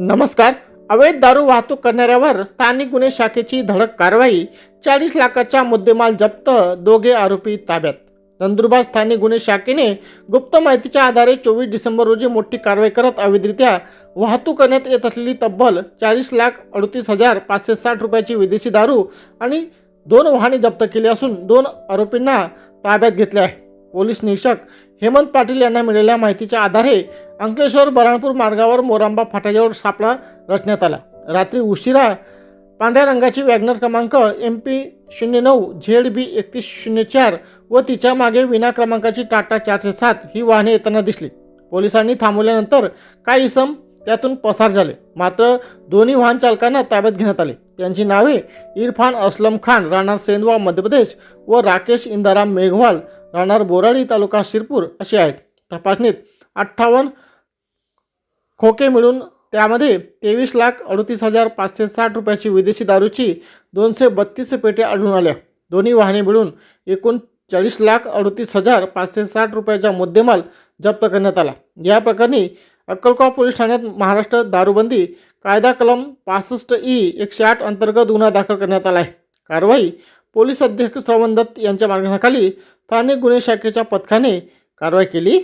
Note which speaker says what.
Speaker 1: नमस्कार. अवैध दारू वाहतूक करणाऱ्यावर स्थानिक गुन्हे शाखेची धडक कारवाई चाळीस लाखाचा मुद्देमाल जप्त दोघे आरोपी ताब्यात. नंदुरबार स्थानिक गुन्हे शाखेने गुप्त माहितीच्या आधारे चोवीस डिसेंबर रोजी मोठी कारवाई करत अवैधरित्या वाहतूक करण्यात येत असलेली तब्बल चाळीस लाख अडतीस हजार पाचशे साठ रुपयाची विदेशी दारू आणि दोन वाहने जप्त केली असून दोन आरोपींना ताब्यात घेतले आहे. पोलीस निरीक्षक हेमंत पाटील यांना मिळालेल्या माहितीच्या आधारे अंकलेश्वर बराणपूर मार्गावर मोरांबा फाट्याजवळ सापळा रचण्यात आला. रात्री उशिरा पांढऱ्या रंगाची वॅगनर क्रमांक एम पी शून्य नऊ झेड बी एकतीस शून्य चार व तिच्यामागे विना क्रमांकाची टाटा चारशे सात ही वाहने येताना दिसली. पोलिसांनी थांबवल्यानंतर काही इसम त्यातून पसार झाले. मात्र दोन्ही वाहन चालकांना ताब्यात घेण्यात आले. त्यांची नावे इरफान असलम खान राणा सेंदवा मध्य प्रदेश व राकेश इंदाराम मेघवाल राहणार बोराडी तालुका शिरपूर अशी आहेत. तपासणीत अठ्ठावन्न खोके मिळून त्यामध्ये तेवीस लाख अडतीस हजार पाचशे साठ रुपयाची विदेशी दारूची दोनशे बत्तीस पेटे आढळून आल्या. दोन्ही वाहने मिळून एकूण चाळीस लाख अडतीस हजार पाचशे साठ रुपयाचा मुद्देमाल जप्त करण्यात आला. या प्रकरणी अक्कलकोवा पोलीस ठाण्यात महाराष्ट्र दारूबंदी कायदा कलम पासष्ट ई एकशे आठ अंतर्गत गुन्हा दाखल करण्यात आला आहे. कारवाई पोलीस अध्यक्ष श्रवण दत्त यांच्या मार्गदर्शनाखाली स्थानिक गुन्हे शाखेच्या पथकाने कारवाई केली.